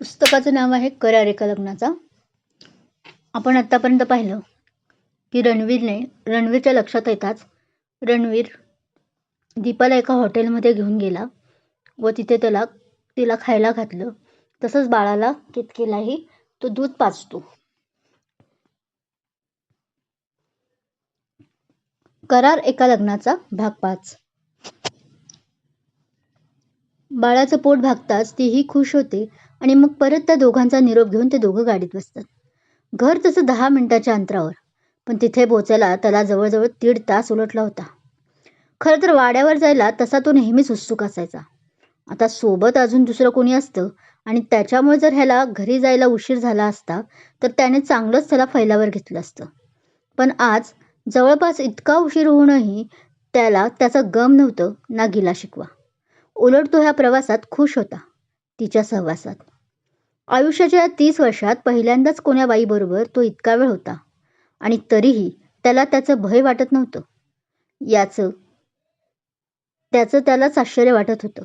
पुस्तकाचं नाव आहे करार एका लग्नाचा. आपण आत्तापर्यंत पाहिलं की रणवीरने रणवीरच्या लक्षात येताच रणवीर दीपाला एका हॉटेलमध्ये घेऊन गेला व तिथे त्याला तिला खायला घातलं. तसंच बाळाला केतकीलाही तो दूध पाचतो करार एका लग्नाचा भाग पाच. बाळाचं पोट भागताच तीही खुश होते आणि मग परत त्या दोघांचा निरोप घेऊन ते दोघं गाडीत बसतात. घर तसं दहा मिनिटाच्या अंतरावर पण तिथे पोचायला त्याला जवळजवळ दीड तास उलटला होता. खरं तर वाड्यावर जायला तसा तो नेहमीच उत्सुक असायचा. आता सोबत अजून दुसरं कोणी असतं आणि त्याच्यामुळे जर ह्याला घरी जायला उशीर झाला असता तर त्याने चांगलंच त्याला फैलावर घेतलं असतं. पण आज जवळपास इतका उशीर होऊनही त्याला त्याचा गम नव्हतं ना गिला शिकवा. उलट तो ह्या प्रवासात खुश होता तिच्या सहवासात. आयुष्याच्या या तीस वर्षात पहिल्यांदाच कोण्या बाईबरोबर तो इतका वेळ होता? आणि तरीही त्याला त्याचं भय वाटत नव्हतं. याचं त्याचं त्यालाच आश्चर्य वाटत होतं.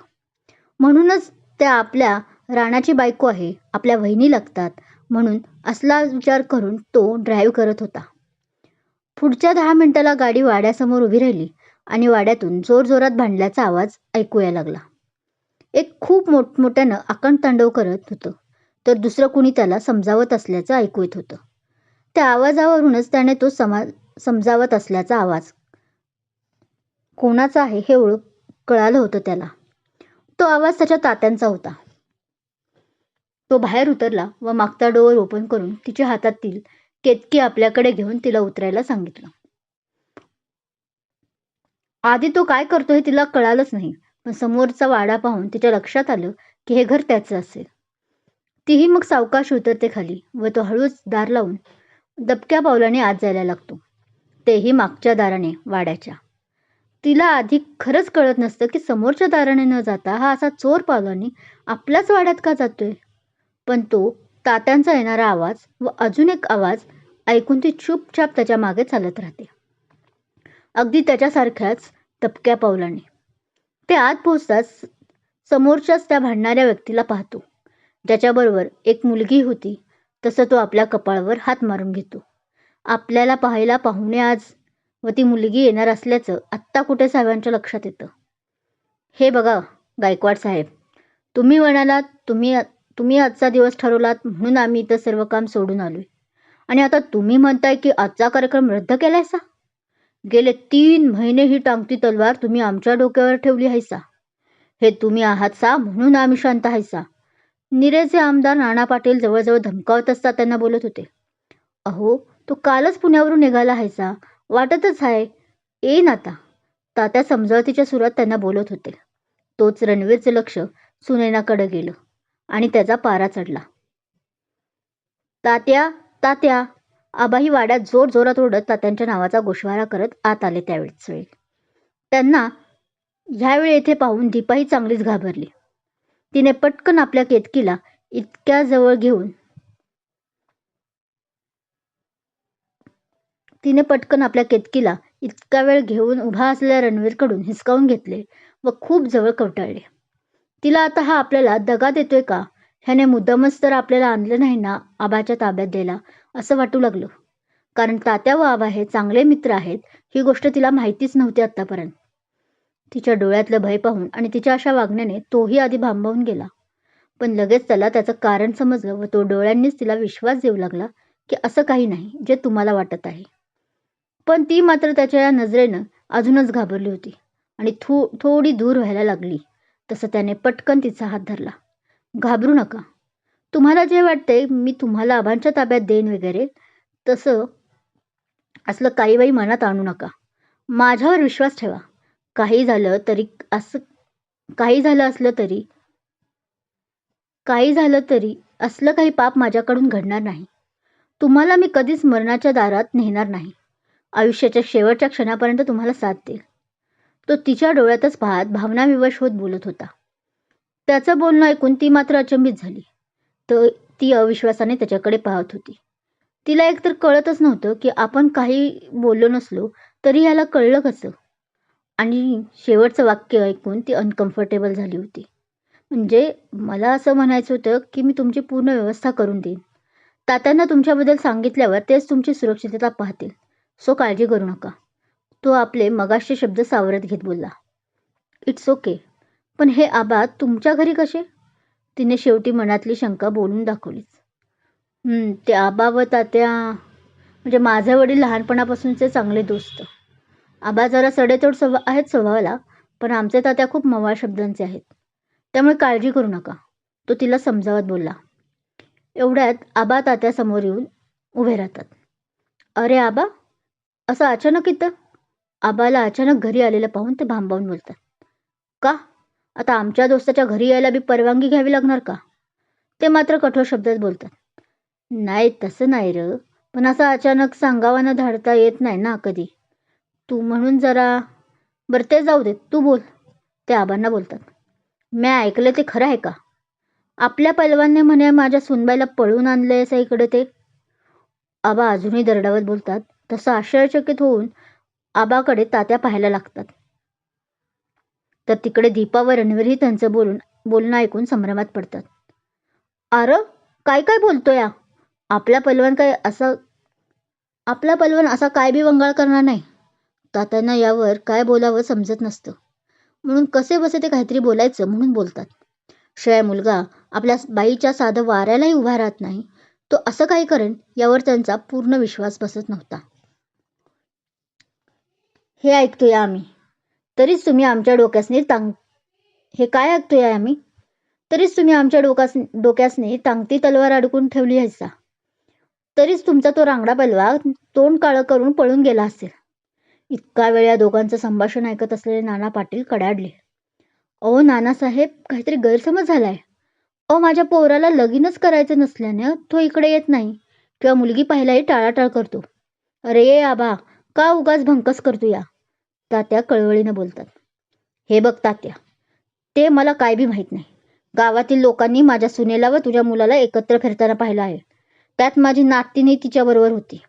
म्हणूनच त्या आपल्या राणाची बायको आहे आपल्या वहिनी लागतात म्हणून असला विचार करून तो ड्राईव्ह करत होता. पुढच्या दहा मिनिटाला गाडी वाड्यासमोर उभी राहिली आणि वाड्यातून जोरजोरात भांडल्याचा आवाज ऐकू यायला लागला. एक खूप मोठमोठ्यानं आकण तांडव करत होतं. तर दुसरं कुणी त्याला समजावत असल्याचं ऐकू येत होतं. त्या आवाजावरूनच त्याने तो समा समजावत असल्याचा आवाज. कोणाचा आहे हे ओळख कळालं होतं त्याला. तो आवाज त्याच्या तात्यांचा होता. तो बाहेर उतरला व मागचा डोअर ओपन करून तिच्या हातातील केतकी आपल्याकडे घेऊन तिला उतरायला सांगितलं. आधी तो काय करतो हे तिला कळालंच नाही पण समोरचा वाडा पाहून तिच्या लक्षात आलं की हे घर त्याचं असेल. तीही मग सावकाश उतरते खाली व तो हळूच दार लावून दबक्या पावलाने आत जायला लागतो. तेही मागच्या दाराने वाड्याच्या. तिला आधी खरंच कळत नसतं की समोरच्या दाराने न जाता हा असा चोर पावलाने आपल्याच वाड्यात का जातोय? पण तो तात्यांचा येणारा आवाज व अजून एक आवाज ऐकून ती चुपचाप त्याच्यामागे चालत राहते. अगदी त्याच्यासारख्याच दबक्या पावलाने. ते आत पोचताच समोरच्याच त्या भांडणाऱ्या व्यक्तीला पाहतो. ज्याच्याबरोबर एक मुलगी होती. तसं तो आपल्या कपाळावर हात मारून घेतो. आपल्याला पाहायला पाहुणे आज व ती मुलगी येणार असल्याचं आत्ता कुठे साहेबांच्या लक्षात येतं? हे बघा गायकवाड साहेब. तुम्ही म्हणालात तुम्ही तुम्ही आजचा दिवस ठरवलात म्हणून आम्ही इथं सर्व काम सोडून आलोय. आणि आता तुम्ही म्हणताय की आजचा कार्यक्रम रद्द केलायसा? गेले तीन महिने ही टांगती तलवार तुम्ही आमच्या डोक्यावर ठेवली हायसा. हे तुम्ही आहात सा म्हणून आम्ही शांत हायसा. निरेचे आमदार नाना पाटील जवळजवळ धमकावत असता त्यांना बोलत होते. अहो तो कालच पुण्यावरून निघाला हायसा वाटतच आहे येईन आता. तात्या समजावतीच्या सुरात त्यांना बोलत होते. तोच रणवीरचं लक्ष सुनैनाकडे गेलं आणि त्याचा पारा चढला. तात्या तात्या. आबाही वाड्यात जोर जोरात ओढत तात्यांच्या नावाचा गोषवारा करत आत आले त्यावेळेस वेळी. त्यांना ह्यावेळी येथे पाहून दीपाही चांगलीच घाबरली. तिने पटकन आपल्या केतकीला इतक्या जवळ घेऊन तिने पटकन आपल्या केतकीला इतका वेळ घेऊन उभा असलेल्या रणवीरकडून हिसकावून घेतले व खूप जवळ कवटाळले. तिला आता हा आपल्याला दगा देतोय का? ह्याने मुद्दामच तर आपल्याला आणलं नाही ना आबाच्या ताब्यात द्यायला असं वाटू लागलं. कारण तात्या व आबा हे चांगले मित्र आहेत ही गोष्ट तिला माहितीच नव्हती आत्तापर्यंत. तिच्या डोळ्यातलं भय पाहून आणि तिच्या अशा वागण्याने तोही आधी भांबावून गेला. पण लगेच त्याला त्याचं कारण समजलं व तो डोळ्यांनीच तिला विश्वास देऊ लागला की असं काही नाही जे तुम्हाला वाटत आहे. पण ती मात्र त्याच्या या नजरेनं अजूनच घाबरली होती आणि थो थोडी दूर व्हायला लागली. तसं त्याने पटकन तिचा हात धरला. घाबरू नका. तुम्हाला जे वाटतंय मी तुम्हाला आबांच्या ताब्यात देईन वगैरे तसं असलं काही बाई मनात आणू नका. माझ्यावर विश्वास ठेवा. काही झालं तरी असं काही झालं असलं तरी काही झालं तरी असलं काही पाप माझ्याकडून घडणार नाही. तुम्हाला मी कधीच मरणाच्या दारात नेणार नाही. आयुष्याच्या शेवटच्या क्षणापर्यंत तुम्हाला साथ देईल. तो तिच्या डोळ्यातच पाहत भावनाविवश होत बोलत होता. त्याचं बोलणं ऐकून ती मात्र अचंबित झाली. तर ती अविश्वासाने त्याच्याकडे पाहत होती. तिला एकतर कळतच नव्हतं की आपण काही बोललो नसलो तरी ह्याला कळलं कसं? आणि शेवटचं वाक्य ऐकून ती अनकम्फर्टेबल झाली होती. म्हणजे मला असं म्हणायचं होतं की मी तुमची पूर्ण व्यवस्था करून देईन. तात्यांना तुमच्याबद्दल सांगितल्यावर तेच तुमची सुरक्षितता पाहतील. सो काळजी करू नका. तो आपले मगाशचे शब्द सावरत घेत बोलला. इट्स ओके पण हे आबा तुमच्या घरी कसे? तिने शेवटी मनातली शंका बोलून दाखवलीच. ते आबा व तात्या म्हणजे माझे वडील लहानपणापासूनचे चांगले दोस्त. आबा जरा सडेतोड स्वभाव आहेत स्वभावाला पण आमचे तात्या खूप मवाळ शब्दांचे आहेत. त्यामुळे काळजी करू नका. तो तिला समजावत बोलला. एवढ्यात आबा तात्या समोर येऊन उभे राहतात. अरे आबा असं अचानक इथं? आबाला अचानक घरी आलेलं पाहून ते भांबावून बोलतात. का? आता आमच्या दोस्ताच्या घरी यायला बी परवानगी घ्यावी लागणार का? ते मात्र कठोर शब्दात बोलतात. नाही तसं नाही र. पण असं अचानक सांगावानं धाडता येत नाही ना कधी? तू म्हणून जरा बरं ते जाऊ दे तू बोल. ते आबांना बोलतात. मी ऐकलं ते खरं आहे का? आपल्या पैलवानने म्हणे माझ्या सुनबाईला पळून आणले असं इकडे ते. आबा अजूनही दरडावत बोलतात. तसं आश्चर्यचकित होऊन आबाकडे तात्या पाहायला लागतात. तर तिकडे दीपा व रणवीरही त्यांचं बोलून बोलणं ऐकून संभ्रमात पडतात. अरे काय काय बोलतो या आपला पलवान काय असं आपला पलवान असा काय बी वंगाळ करणार नाही. तात्यांना यावर काय बोलावं समजत नसतं. म्हणून कसे बसे ते काहीतरी बोलायचं म्हणून बोलतात. शिवाय मुलगा आपल्या बाईच्या साधं वाऱ्यालाही उभा राहत नाही. तो असं काही करेन यावर त्यांचा पूर्ण विश्वास बसत नव्हता. हे ऐकतोय आम्ही. तरीच तुम्ही आमच्या डोक्यासनी तांग हे काय ऐकतोय आम्ही? तरीच तुम्ही आमच्या डोकास डोक्यासनी तांगती तलवार अडकून ठेवली आहेसा. तरीच तुमचा तो रांगडा बलवा तोंड काळं करून पळून गेला असेल. इतका वेळ या दोघांचं संभाषण ऐकत असलेले नाना पाटील कडाडले. अहो नानासाहेब काहीतरी गैरसमज झालाय. अहो माझ्या पोराला लगीनच करायचं नसल्याने तो इकडे येत नाही किंवा मुलगी पाहिलाही टाळाटाळ करतो. अरे ये आबा का उगाच भंकस करतो या? तात्या कळवळीनं बोलतात. हे बघ तात्या ते मला काय बी माहीत नाही. गावातील लोकांनी माझ्या सुनेला व तुझ्या मुलाला एकत्र फिरताना पाहिलं आहे. त्यात माझी नातीने तिच्याबरोबर होती.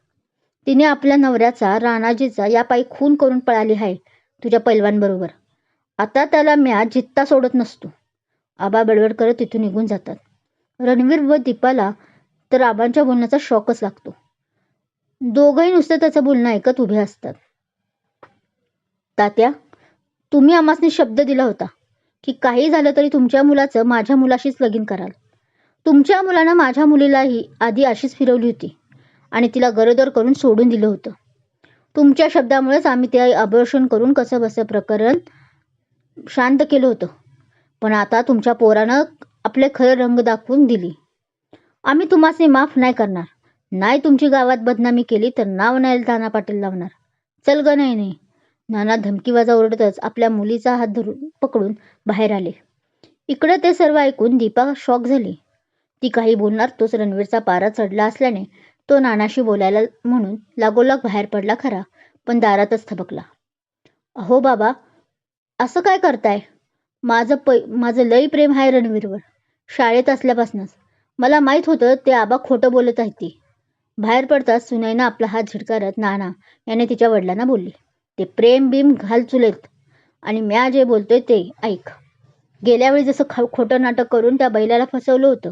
तिने आपल्या नवऱ्याचा राणाजीचा या पायी खून करून पळाली आहे तुझ्या पैलवानबरोबर. आता त्याला म्या जित्ता सोडत नसतो. आबा बडबड करत तिथून निघून जातात. रणवीर व दीपाला तर आबांच्या बोलण्याचा शॉकच लागतो. दोघंही नुसतं त्याचं बोलणं ऐकत उभे असतात. तात्या तुम्ही आमासने शब्द दिला होता की काही झालं तरी तुमच्या मुलाचं माझ्या मुलाशीच लगीन कराल. तुमच्या मुलानं माझ्या मुलीलाही आधी अशीच फिरवली होती. आणि तिला गरोदर करून सोडून दिलं होतं. तुमच्या शब्दामुळेच आम्ही ते अबॉर्शन करून कसं बसं प्रकरण शांत केलं होतं. पण आता तुमच्या पोरानं आपले खरं रंग दाखवून दिली. आम्ही तुम्हाला माफ नाही करणार. नाही तुमची गावात बदनामी केली तर नाव नाही नाना पाटील लावणार. चल ग नाही नाही नाना धमकीवाजा ओरडतच आपल्या मुलीचा हात धरून पकडून बाहेर आले. इकडे ते सर्व ऐकून दीपा शॉक झाली. ती काही बोलणार तोच रणवीरचा पारा चढला असल्याने तो नानाशी बोलायला म्हणून लागोलाग बाहेर पडला खरा पण दारातच थबकला. अहो बाबा असं काय करताय? माझं पै माझं लई प्रेम आहे रणवीरवर शाळेत असल्यापासूनच. मला माहीत होतं ते आबा खोटं बोलत आहेत ती. बाहेर पडताच सुनैना आपला हात झिडकारत नाना याने तिच्या वडिलांना बोलली ते प्रेम बीम घाल चुलेत आणि म्या जे बोलतोय ते ऐक. गेल्यावेळी जसं ख खोटं नाटक करून त्या बैलाला फसवलं होतं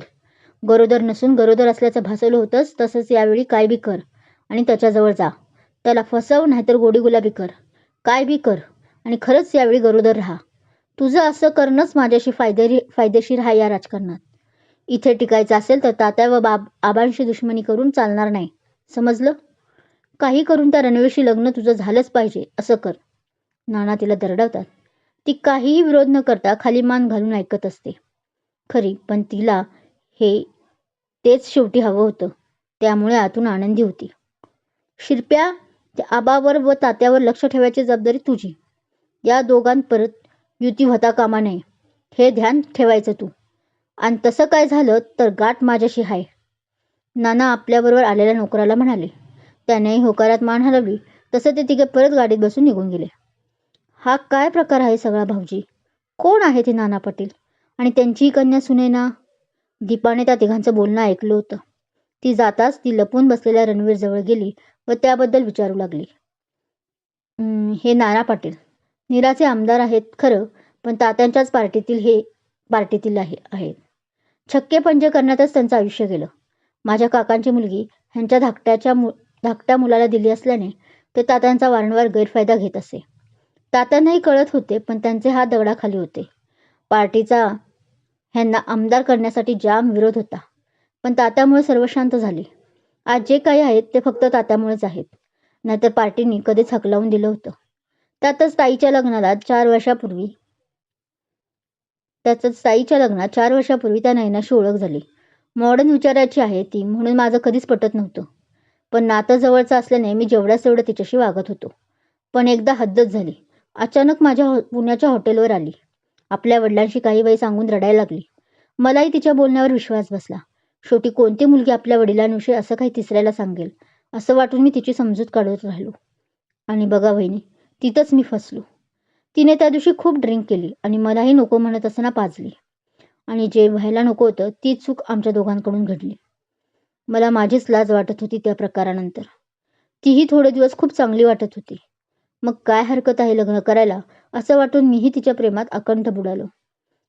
गरोदर नसून गरोदर असल्याचं भासवलं होतंच तसंच यावेळी काय बी कर आणि त्याच्याजवळ जा. त्याला फसव नाहीतर गोडी गुलाबी कर. काय बी कर आणि खरंच यावेळी गरोदर राहा. तुझं असं करणंच माझ्याशी फायदेरी फायदेशीर आहे या राजकारणात. इथे टिकायचं असेल तर तात्या व बाब आबांशी दुश्मनी करून चालणार नाही. समजलं? काही करून त्या रणवीरशी लग्न तुझं झालंच पाहिजे असं कर. नाना तिला दरडवतात. ती काहीही विरोध न करता खाली मान घालून ऐकत असते. खरी पण तिला हे तेच शेवटी हवं होतं. त्यामुळे आतून आनंदी होती. शिरप्या त्या आबावर व तात्यावर लक्ष ठेवायची जबाबदारी तुझी. या दोघां परत युती होता कामा नये. हे ध्यान ठेवायचं तू. आणि तसं काय झालं तर गाठ माझ्याशी आहे नाना आपल्याबरोबर आलेल्या नोकराला म्हणाले. त्यानेही होकारात मान हलवली. तसं ते तिघे परत गाडीत बसून निघून गेले. हा काय प्रकार आहे सगळा भाऊजी? कोण आहे ते नाना पाटील? आणि त्यांची कन्या सुनेना? दीपाने त्या तिघांचं बोलणं ऐकलं होतं. ती जाताच ती लपून बसलेल्या रणवीरजवळ गेली व त्याबद्दल विचारू लागली. हे नाना पाटील. निराचे आमदार आहेत खरं पण तात्यांच्याच पार्टीतील हे पार्टीतील आहे आहेत. छक्के पंजे करण्यातच त्यांचं आयुष्य गेलं. माझ्या काकांची मुलगी ह्यांच्या धाकट्याच्या मु धाकट्या मुलाला दिली असल्याने ते तात्यांचा वारंवार गैरफायदा घेत असे. तात्यांनाही कळत होते पण त्यांचे हात दगडाखाली होते. पार्टीचा ह्यांना आमदार करण्यासाठी जाम विरोध होता. पण तात्यामुळे सर्व शांत झाले. आज जे काही आहेत ते फक्त तात्यामुळेच आहेत. नाहीतर पार्टीने कधीच हकलावून दिलं होतं. त्यातच ताईच्या लग्नाला चार वर्षापूर्वी त्यातच ताईच्या लग्नात चार वर्षापूर्वी त्या नयनाशी ओळख झाली. मॉडर्न विचाराची आहे ती म्हणून माझं कधीच पटत नव्हतं. पण नातं जवळचं असल्याने मी जेवढ्याच तेवढं तिच्याशी वागत होतो. पण एकदा हद्दच झाली. अचानक माझ्या पुण्याच्या हॉटेलवर आली. आपल्या वडिलांशी काही वेळ सांगून रडायला लागली. मलाही तिच्या बोलण्यावर विश्वास बसला. शेवटी कोणती मुलगी आपल्या वडिलांविषयी असं काही तिसऱ्याला सांगेल? असं वाटून मी तिची समजूत काढत राहिलो. आणि बघा वहिनी तिथंच मी फसलो. तिने त्या दिवशी खूप ड्रिंक केली आणि मलाही नको म्हणत असताना पाजली. आणि जे व्हायला नको होतं ती चूक आमच्या दोघांकडून घडली. मला माझीच लाज वाटत होती त्या प्रकारानंतर. तीही थोडे दिवस खूप चांगली वाटत होती. मग काय हरकत आहे लग्न करायला? असं वाटून मीही तिच्या प्रेमात अकंठ बुडालो.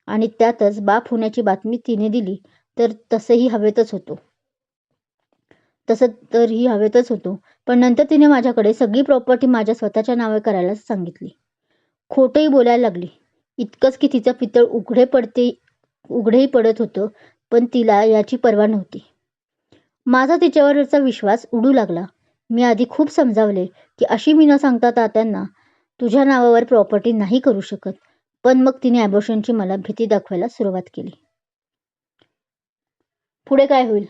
आणि त्यातच बाप होण्याची बातमी तिने दिली तर तसंही हवेतच होतो. तसं तरीही हवेतच होतो पण नंतर तिने माझ्याकडे सगळी प्रॉपर्टी माझ्या स्वतःच्या नावे करायला सांगितली. खोटंही बोलायला लागली. इतकंच की तिचं पितळ उघडे पडते उघडेही पडत होतं पण तिला याची पर्वा नव्हती. माझा तिच्यावरचा विश्वास उडू लागला. मी आधी खूप समजावले की अशी मी न सांगता तात्यांना तुझ्या नावावर प्रॉपर्टी नाही करू शकत. पण मग तिने ॲबॉर्शनची मला भीती दाखवायला सुरुवात केली. पुढे काय होईल?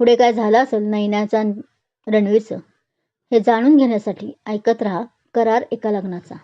पुढे काय झालं असेल? नैनाचा रणवीरचं हे जाणून घेण्यासाठी ऐकत राहा करार एका लग्नाचा.